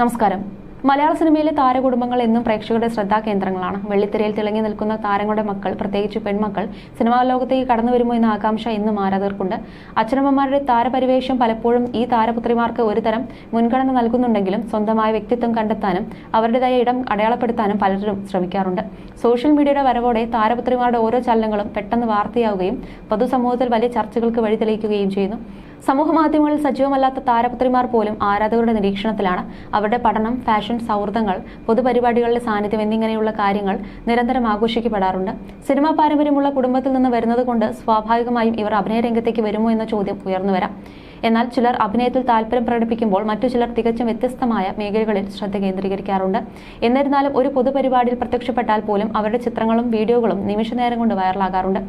നമസ്കാരം. മലയാള സിനിമയിലെ താരകുടുംബങ്ങൾ എന്നും പ്രേക്ഷകരുടെ ശ്രദ്ധാകേന്ദ്രങ്ങളാണ് വെള്ളിത്തിരയിൽ തിളങ്ങി നിൽക്കുന്ന താരങ്ങളുടെ മക്കൾ പ്രത്യേകിച്ച് പെൺമക്കൾ സിനിമാ ലോകത്തേക്ക് കടന്നു വരുമോ എന്ന ആകാംക്ഷ എന്നും ആരാധകർക്കുണ്ട്. അച്ഛനമ്മമാരുടെ താരപരിവേഷം പലപ്പോഴും ഈ താരപുത്രിമാർക്ക് ഒരുതരം മുൻഗണന നൽകുന്നുണ്ടെങ്കിലും സ്വന്തമായ വ്യക്തിത്വം കണ്ടെത്താനും അവരുടേതായ ഇടം അടയാളപ്പെടുത്താനും പലരും ശ്രമിക്കാറുണ്ട്. സോഷ്യൽ മീഡിയയുടെ വരവോടെ താരപുത്രിമാരുടെ ഓരോ ചലനങ്ങളും പെട്ടെന്ന് വാർത്തയാവുകയും പൊതുസമൂഹത്തിൽ വലിയ ചർച്ചകൾക്ക് വഴിതെളിയിക്കുകയും ചെയ്യുന്നു. സമൂഹ മാധ്യമങ്ങളിൽ സജീവമല്ലാത്ത താരപുത്രിമാർ പോലും ആരാധകരുടെ നിരീക്ഷണത്തിലാണ്. അവരുടെ പഠനം ഫാഷൻ സൗഹൃദങ്ങൾ പൊതുപരിപാടികളിലെ സാന്നിധ്യം എന്നിങ്ങനെയുള്ള കാര്യങ്ങൾ നിരന്തരം ആഘോഷിക്കപ്പെടാറുണ്ട്. സിനിമാ പാരമ്പര്യമുള്ള കുടുംബത്തിൽ നിന്ന് വരുന്നത് കൊണ്ട് സ്വാഭാവികമായും ഇവർ അഭിനയ രംഗത്തേക്ക് വരുമോ എന്ന ചോദ്യം ഉയർന്നു വരാം എന്നാൽ ചിലർ അഭിനയത്തിൽ താല്പര്യം പ്രകടിപ്പിക്കുമ്പോൾ മറ്റു ചിലർ തികച്ചും വ്യത്യസ്തമായ മേഖലകളിൽ ശ്രദ്ധ കേന്ദ്രീകരിക്കാറുണ്ട്. എന്നിരുന്നാലും ഒരു പൊതുപരിപാടിയിൽ പ്രത്യക്ഷപ്പെട്ടാൽ പോലും അവരുടെ ചിത്രങ്ങളും വീഡിയോകളും നിമിഷനേരം കൊണ്ട് വൈറലാകാറുണ്ട്.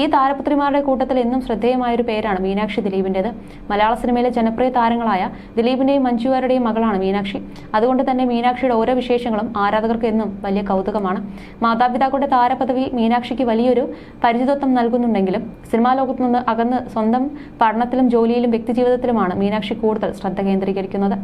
ഈ താരപുത്രിമാരുടെ കൂട്ടത്തിൽ എന്നും ശ്രദ്ധേയമായ ഒരു പേരാണ് മീനാക്ഷി ദിലീപിന്റെത് മലയാള സിനിമയിലെ ജനപ്രിയ താരങ്ങളായ ദിലീപിന്റെയും മഞ്ജുവാരുടെയും മകളാണ് മീനാക്ഷി. അതുകൊണ്ട് തന്നെ മീനാക്ഷിയുടെ ഓരോ വിശേഷങ്ങളും ആരാധകർക്ക് എന്നും വലിയ കൗതുകമാണ്. മാതാപിതാക്കളുടെ താരപദവി മീനാക്ഷിക്ക് വലിയൊരു പരിചിതത്വം നൽകുന്നുണ്ടെങ്കിലും സിനിമാ ലോകത്തു നിന്ന് അകന്ന് സ്വന്തം പഠനത്തിലും ജോലിയിലും വ്യക്തിജീവിതത്തിലുമാണ് മീനാക്ഷി കൂടുതൽ ശ്രദ്ധ കേന്ദ്രീകരിക്കുന്നത്.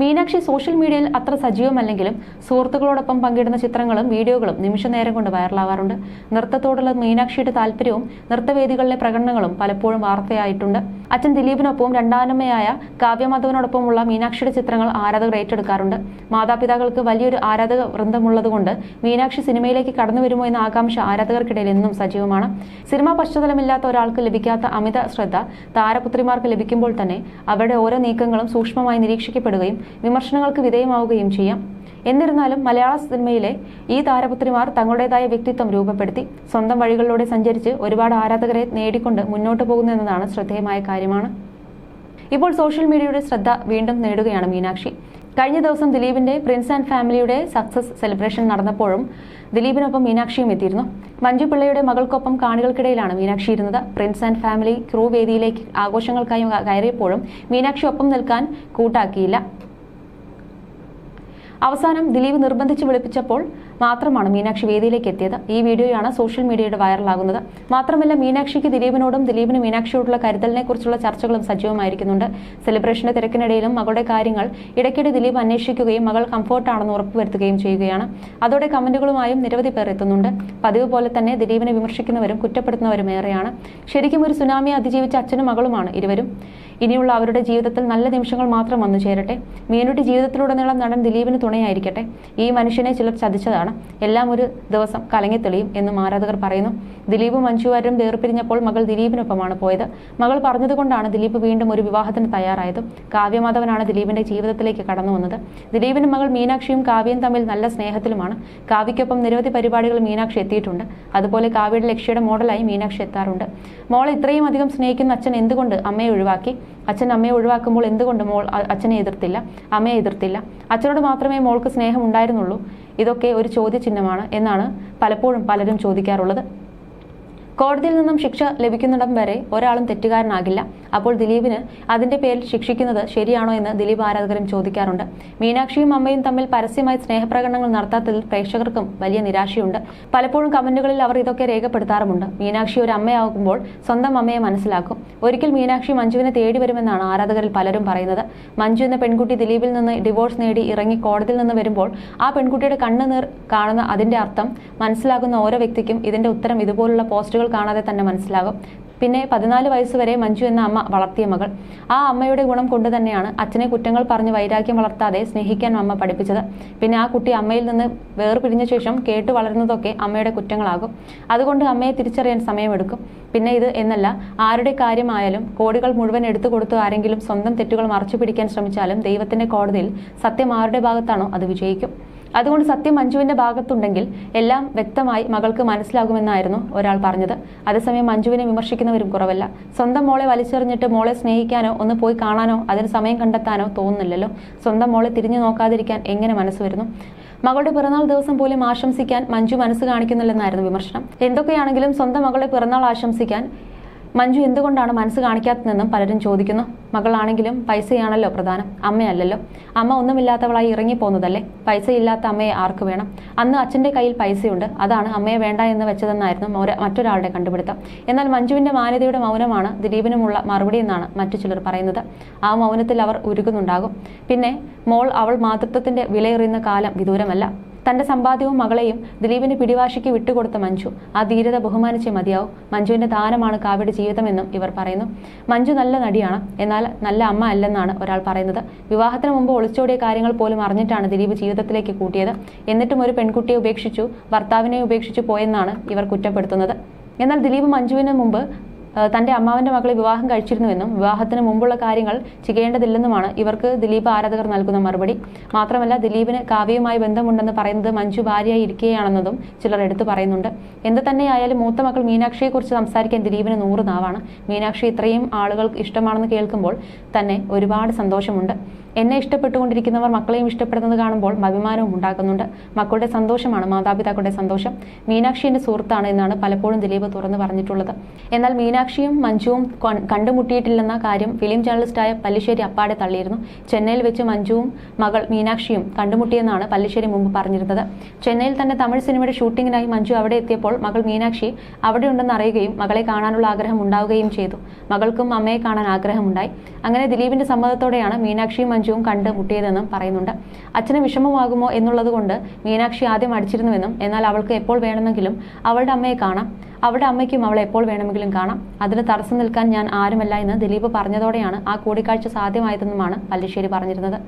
മീനാക്ഷി സോഷ്യൽ മീഡിയയിൽ അത്ര സജീവമല്ലെങ്കിലും സുഹൃത്തുക്കളോടൊപ്പം പങ്കിടുന്ന ചിത്രങ്ങളും വീഡിയോകളും നിമിഷനേരം കൊണ്ട് വൈറലാവാറുണ്ട്. നൃത്തത്തോടുള്ള മീനാക്ഷിയുടെ താല്പര്യവും നൃത്തവേദികളിലെ പ്രകടനങ്ങളും പലപ്പോഴും വാർത്തയായിട്ടുണ്ട്. അച്ഛൻ ദിലീപിനൊപ്പവും രണ്ടാനമ്മയായ കാവ്യമാധവനോടൊപ്പമുള്ള മീനാക്ഷിയുടെ ചിത്രങ്ങൾ ആരാധകർ ഏറ്റെടുക്കാറുണ്ട്. മാതാപിതാക്കൾക്ക് വലിയൊരു ആരാധക വൃന്ദമുള്ളതുകൊണ്ട് മീനാക്ഷി സിനിമയിലേക്ക് കടന്നു വരുമോ എന്ന ആകാംക്ഷ ആരാധകർക്കിടയിൽ എന്നും സജീവമാണ്. സിനിമാ പശ്ചാത്തലമില്ലാത്ത ഒരാൾക്ക് ലഭിക്കാത്ത അമിത ശ്രദ്ധ താരപുത്രിമാർക്ക് ലഭിക്കുമ്പോൾ തന്നെ അവരുടെ ഓരോ നീക്കങ്ങളും സൂക്ഷ്മമായി നിരീക്ഷിക്കപ്പെടുകയും വിമർശനങ്ങൾക്ക് വിധേയമാവുകയും ചെയ്യാം. എന്നിരുന്നാലും മലയാള സിനിമയിലെ ഈ താരപുത്രിമാർ തങ്ങളുടേതായ വ്യക്തിത്വം രൂപപ്പെടുത്തി സ്വന്തം വഴികളിലൂടെ സഞ്ചരിച്ച് ഒരുപാട് ആരാധകരെ നേടിക്കൊണ്ട് മുന്നോട്ട് പോകുന്നു എന്നതാണ് ശ്രദ്ധേയമായ കാര്യമാണ്. ഇപ്പോൾ സോഷ്യൽ മീഡിയയുടെ ശ്രദ്ധ വീണ്ടും നേടുകയാണ് മീനാക്ഷി. കഴിഞ്ഞ ദിവസം ദിലീപിന്റെ പ്രിൻസ് ആൻഡ് ഫാമിലിയുടെ സക്സസ് സെലിബ്രേഷൻ നടന്നപ്പോഴും ദിലീപിനൊപ്പം മീനാക്ഷിയും എത്തിയിരുന്നു. മഞ്ജു പിള്ളയുടെ മകൾക്കൊപ്പം കാണികൾക്കിടയിലാണ് മീനാക്ഷി ഇരുന്നത്. പ്രിൻസ് ആൻഡ് ഫാമിലി ക്രൂ വേദിയിലേക്ക് ആഘോഷങ്ങൾക്കായി കയറിയപ്പോഴും മീനാക്ഷി ഒപ്പം നിൽക്കാൻ കൂട്ടാക്കിയില്ല. അവസാനം ദിലീപ് നിർബന്ധിച്ച് വിളിപ്പിച്ചപ്പോൾ മാത്രമാണ് മീനാക്ഷി വേദിയിലേക്ക് എത്തിയത്. ഈ വീഡിയോയാണ് സോഷ്യൽ മീഡിയയുടെ വൈറലാകുന്നത്. മാത്രമല്ല മീനാക്ഷിക്ക് ദിലീപിനോടും ദിലീപിന് മീനാക്ഷിയോടുള്ള കരുതലിനെ കുറിച്ചുള്ള ചർച്ചകളും സജീവമായിരിക്കുന്നുണ്ട്. സെലിബ്രേഷന്റെ തിരക്കിനിടയിലും മകളുടെ കാര്യങ്ങൾ ഇടയ്ക്കിടെ ദിലീപ് അന്വേഷിക്കുകയും മകൾ കംഫോർട്ടാണെന്ന് ഉറപ്പുവരുത്തുകയും ചെയ്യുകയാണ്. അതോടെ കമന്റുകളുമായും നിരവധി പേർ എത്തുന്നുണ്ട്. പതിവ് പോലെ തന്നെ ദിലീപിനെ വിമർശിക്കുന്നവരും കുറ്റപ്പെടുത്തുന്നവരും ഏറെയാണ്. ശരിക്കും ഒരു സുനാമി അതിജീവിച്ച അച്ഛനും മകളുമാണ് ഇരുവരും. ഇനിയുള്ള അവരുടെ ജീവിതത്തിൽ നല്ല നിമിഷങ്ങൾ മാത്രം വന്നു ചേരട്ടെ മീനുട്ടി ജീവിതത്തിലുടനീളം നടൻ ദിലീപിന് തുണയായിരിക്കട്ടെ. ഈ മനുഷ്യനെ ചിലർ ചതിച്ചതാണ്. എല്ലാം ഒരു ദിവസം കലങ്ങിത്തെളിയും എന്ന് ആരാധകർ പറയുന്നു. ദിലീപും മഞ്ജുവാരും വേർപിരിഞ്ഞപ്പോൾ മകൾ ദിലീപിനൊപ്പമാണ് പോയത്. മകൾ പറഞ്ഞതുകൊണ്ടാണ് ദിലീപ് വീണ്ടും ഒരു വിവാഹത്തിന് തയ്യാറായത്. കാവ്യമാധവനാണ് ദിലീപിന്റെ ജീവിതത്തിലേക്ക് കടന്നു വന്നത്. ദിലീപിന്റെ മകൾ മീനാക്ഷിയും കാവ്യയും തമ്മിൽ നല്ല സ്നേഹത്തിലുമാണ്. കാവ്യയ്ക്കൊപ്പം നിരവധി പരിപാടികൾ മീനാക്ഷി എത്തിയിട്ടുണ്ട്. അതുപോലെ കാവ്യയുടെ ലക്ഷ്യയുടെ മോഡലായി മീനാക്ഷി എത്താറുണ്ട്. മോൾ ഇത്രയും അധികം സ്നേഹിക്കുന്ന അച്ഛൻ എന്തുകൊണ്ട് അമ്മയെ ഒഴിവാക്കി? അച്ഛൻ അമ്മയെ ഒഴിവാക്കുമ്പോൾ എന്തുകൊണ്ട് മോൾ അച്ഛനെ എതിർത്തില്ല? അമ്മയെ എതിർത്തില്ല? അച്ഛനോട് മാത്രമേ മോൾക്ക് സ്നേഹം ഉണ്ടായിരുന്നുള്ളൂ ഇതൊക്കെ ഒരു ചോദ്യചിഹ്നമാണ് എന്നാണ് പലപ്പോഴും പലരും ചോദിക്കാറുള്ളത്. കോടതിയിൽ നിന്നും ശിക്ഷ ലഭിക്കുന്നിടം വരെ ഒരാളും തെറ്റുകാരനാകില്ല. അപ്പോൾ ദിലീപിന് അതിന്റെ പേരിൽ ശിക്ഷിക്കുന്നത് ശരിയാണോ എന്ന് ദിലീപ് ആരാധകരും ചോദിക്കാറുണ്ട്. മീനാക്ഷിയും അമ്മയും തമ്മിൽ പരസ്യമായി സ്നേഹപ്രകടനങ്ങൾ നടത്താത്തതിൽ പ്രേക്ഷകർക്കും വലിയ നിരാശയുണ്ട്. പലപ്പോഴും കമന്റുകളിൽ അവർ ഇതൊക്കെ രേഖപ്പെടുത്താറുമുണ്ട്. മീനാക്ഷി ഒരു അമ്മയാകുമ്പോൾ സ്വന്തം അമ്മയെ മനസ്സിലാക്കും. ഒരിക്കൽ മീനാക്ഷി മഞ്ജുവിനെ തേടി വരുമെന്നാണ് ആരാധകരിൽ പലരും പറയുന്നത്. മഞ്ജു എന്ന പെൺകുട്ടി ദിലീപിൽ നിന്ന് ഡിവോഴ്സ് നേടി ഇറങ്ങി കോടതിയിൽ നിന്ന് വരുമ്പോൾ ആ പെൺകുട്ടിയുടെ കണ്ണുനീർ കാണുന്ന അതിന്റെ അർത്ഥം മനസ്സിലാക്കുന്ന ഓരോ വ്യക്തിക്കും ഇതിന്റെ ഉത്തരം ഇതുപോലുള്ള പോസ്റ്റുകൾ കാണാതെ തന്നെ മനസ്സിലാകും. പിന്നെ പതിനാല് വയസ്സുവരെ മഞ്ജു എന്ന അമ്മ വളർത്തിയ മകൾ. ആ അമ്മയുടെ ഗുണം കൊണ്ട് തന്നെയാണ് അച്ഛനെ കുറ്റങ്ങൾ പറഞ്ഞ് വൈരാഗ്യം വളർത്താതെ സ്നേഹിക്കാൻ അമ്മ പഠിപ്പിച്ചത്. പിന്നെ ആ കുട്ടി അമ്മയിൽ നിന്ന് വേർപിരിഞ്ഞ ശേഷം കേട്ട് വളരുന്നതൊക്കെ അമ്മയുടെ കുറ്റങ്ങളാകും. അതുകൊണ്ട് അമ്മയെ തിരിച്ചറിയാൻ സമയമെടുക്കും. പിന്നെ ഇത് എന്നല്ല ആരുടെ കാര്യമായാലും കോടികൾ മുഴുവൻ എടുത്തു കൊടുത്തു ആരെങ്കിലും സ്വന്തം തെറ്റുകൾ മറച്ചു പിടിക്കാൻ ശ്രമിച്ചാലും ദൈവത്തിന്റെ കോടതിയിൽ സത്യം ആരുടെ ഭാഗത്താണോ അത് വിജയിക്കും. അതുകൊണ്ട് സത്യം മഞ്ജുവിന്റെ ഭാഗത്തുണ്ടെങ്കിൽ എല്ലാം വ്യക്തമായി മകൾക്ക് മനസ്സിലാകുമെന്നായിരുന്നു ഒരാൾ പറഞ്ഞത്. അതേസമയം മഞ്ജുവിനെ വിമർശിക്കുന്നവരും കുറവല്ല. സ്വന്തം മോളെ വലിച്ചെറിഞ്ഞിട്ട് മോളെ സ്നേഹിക്കാനോ ഒന്ന് പോയി കാണാനോ അതിന് സമയം കണ്ടെത്താനോ തോന്നുന്നില്ലല്ലോ. സ്വന്തം മോളെ തിരിഞ്ഞു നോക്കാതിരിക്കാൻ എങ്ങനെ മനസ്സ് വരുന്നു? മകളുടെ പിറന്നാൾ ദിവസം പോലും ആശംസിക്കാൻ മഞ്ജു മനസ്സ് കാണിക്കുന്നില്ലെന്നായിരുന്നു വിമർശനം. എന്തൊക്കെയാണെങ്കിലും സ്വന്തം മകളെ പിറന്നാൾ ആശംസിക്കാൻ മഞ്ജു എന്തുകൊണ്ടാണ് മനസ്സ് കാണിക്കാത്തതെന്നും പലരും ചോദിക്കുന്നു. മകളാണെങ്കിലും പൈസയാണല്ലോ പ്രധാനം. അമ്മയല്ലല്ലോ. അമ്മ ഒന്നുമില്ലാത്തവളായി ഇറങ്ങിപ്പോന്നതല്ലേ? പൈസ ഇല്ലാത്ത അമ്മയെ ആർക്ക് വേണം? അന്ന് അച്ഛന്റെ കയ്യിൽ പൈസയുണ്ട്. അതാണ് അമ്മയെ വേണ്ട എന്ന് വെച്ചതെന്നായിരുന്നു മറ്റൊരാളുടെ കണ്ടുപിടുത്തം. എന്നാൽ മഞ്ജുവിന്റെ മാന്യതയുടെ മൗനമാണ് ദിലീപിനുമുള്ള മറുപടി എന്നാണ് മറ്റു ചിലർ പറയുന്നത്. ആ മൗനത്തിൽ അവർ ഉരുകുന്നുണ്ടാകും പിന്നെ മോൾ അവൾ മാതൃത്വത്തിന്റെ വിലയെറിയുന്ന കാലം വിദൂരമല്ല. തന്റെ സമ്പാദ്യവും മകളെയും ദിലീപിന് പിടിവാശിക്ക് വിട്ടുകൊടുത്ത മഞ്ജു ആ ധീരത ബഹുമാനിച്ചേ മതിയാവും. മഞ്ജുവിന്റെ ദാനമാണ് കാവ്യയുടെ ജീവിതമെന്നും ഇവർ പറയുന്നു. മഞ്ജു നല്ല നടിയാണ്. എന്നാൽ നല്ല അമ്മ അല്ലെന്നാണ് ഒരാൾ പറയുന്നത്. വിവാഹത്തിന് മുമ്പ് ഒളിച്ചോടിയ കാര്യങ്ങൾ പോലും അറിഞ്ഞിട്ടാണ് ദിലീപ് ജീവിതത്തിലേക്ക് കൂട്ടിയത്. എന്നിട്ടും ഒരു പെൺകുട്ടിയെ ഉപേക്ഷിച്ചു ഭർത്താവിനെ ഉപേക്ഷിച്ചു പോയെന്നാണ് ഇവർ കുറ്റപ്പെടുത്തുന്നത്. എന്നാൽ ദിലീപ് മഞ്ജുവിന് മുമ്പ് തന്റെ അമ്മാവന്റെ മകളെ വിവാഹം കഴിച്ചിരുന്നുവെന്നും വിവാഹത്തിന് മുമ്പുള്ള കാര്യങ്ങൾ ചെയ്യേണ്ടതില്ലെന്നുമാണ് ഇവർക്ക് ദിലീപ് ആരാധകർ നൽകുന്ന മറുപടി. മാത്രമല്ല ദിലീപിന് കാവ്യയുമായി ബന്ധമുണ്ടെന്ന് പറയുന്നത് മഞ്ജു ഭാര്യയായി ഇരിക്കുകയാണെന്നതും ചിലർ എടുത്തു പറയുന്നുണ്ട്. എന്ത് തന്നെയായാലും മൂത്ത മകൾ മീനാക്ഷിയെക്കുറിച്ച് സംസാരിക്കാൻ ദിലീപിന് നൂറ് നാവാണ്. മീനാക്ഷി ഇത്രയും ആളുകൾക്ക് ഇഷ്ടമാണെന്ന് കേൾക്കുമ്പോൾ തന്നെ ഒരുപാട് സന്തോഷമുണ്ട്. എന്നെ ഇഷ്ടപ്പെട്ടുകൊണ്ടിരിക്കുന്നവർ മക്കളെയും ഇഷ്ടപ്പെടുന്നത് കാണുമ്പോൾ അഭിമാനവും ഉണ്ടാക്കുന്നുണ്ട്. മക്കളുടെ സന്തോഷമാണ് മാതാപിതാക്കളുടെ സന്തോഷം. മീനാക്ഷി എന്റെ സുഹൃത്താണ് എന്നാണ് പലപ്പോഴും ദിലീപ് തുറന്നു പറഞ്ഞിട്ടുള്ളത്. എന്നാൽ മീനാക്ഷിയും മഞ്ജുവും കണ്ടുമുട്ടിയിട്ടില്ലെന്ന കാര്യം ഫിലിം ജേർണലിസ്റ്റായ പല്ലിശ്ശേരി അപ്പാടെ തള്ളിയിരുന്നു. ചെന്നൈയിൽ വെച്ച് മഞ്ജുവും മകൾ മീനാക്ഷിയും കണ്ടുമുട്ടിയെന്നാണ് പല്ലിശ്ശേരി മുമ്പ് പറഞ്ഞിരുന്നത്. ചെന്നൈയിൽ തന്നെ തമിഴ് സിനിമയുടെ ഷൂട്ടിങ്ങിനായി മഞ്ജു അവിടെ എത്തിയപ്പോൾ മകൾ മീനാക്ഷി അവിടെയുണ്ടെന്ന് അറിയുകയും മകളെ കാണാനുള്ള ആഗ്രഹം ഉണ്ടാവുകയും ചെയ്തു. മകൾക്കും അമ്മയെ കാണാൻ ആഗ്രഹമുണ്ടായി. അങ്ങനെ ദിലീപിന്റെ സമ്മതത്തോടെയാണ് മീനാക്ഷിയും മഞ്ജുവും കണ്ട് മുട്ടിയതെന്നും പറയുന്നുണ്ട്. അച്ഛന് വിഷമമാകുമോ എന്നുള്ളത് കൊണ്ട് മീനാക്ഷി ആദ്യം അടിച്ചിരുന്നുവെന്നും എന്നാൽ അവൾക്ക് എപ്പോൾ വേണമെങ്കിലും അവളുടെ അമ്മയെ കാണാം. അവളുടെ അമ്മയ്ക്കും അവളെ എപ്പോൾ വേണമെങ്കിലും കാണാം. അതിന് തടസ്സം നിൽക്കാൻ ഞാൻ ആരുമല്ല എന്ന് ദിലീപ് പറഞ്ഞതോടെയാണ് ആ കൂടിക്കാഴ്ച സാധ്യമായതെന്നുമാണ് പല്ലിശ്ശേരി പറഞ്ഞിരുന്നത്.